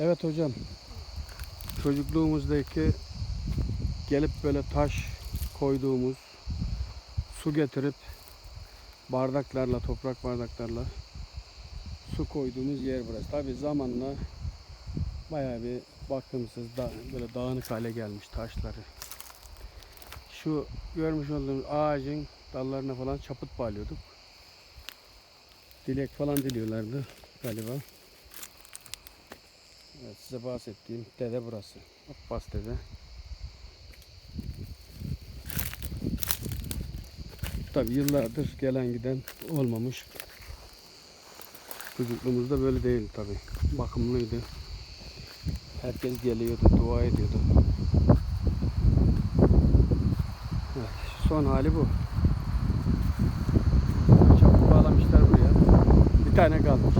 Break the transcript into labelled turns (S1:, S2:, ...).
S1: Evet hocam. Çocukluğumuzdaki gelip böyle taş koyduğumuz su getirip bardaklarla, toprak bardaklarla su koyduğumuz yer burası. Tabi zamanla bayağı bir bakımsız, da, böyle dağınık hale gelmiş taşları. Şu görmüş olduğunuz ağacın dallarına falan çaput bağlıyorduk. Dilek falan diliyorlardı galiba. Evet, size bahsettiğim dede burası. Abbas dede. Tabi yıllardır gelen giden olmamış. Çocukluğumuzda böyle değil tabi. Bakımlıydı. Herkes geliyordu, dua ediyordu. Evet, son hali bu. Çabuk bağlamışlar buraya. Bir tane kalmış.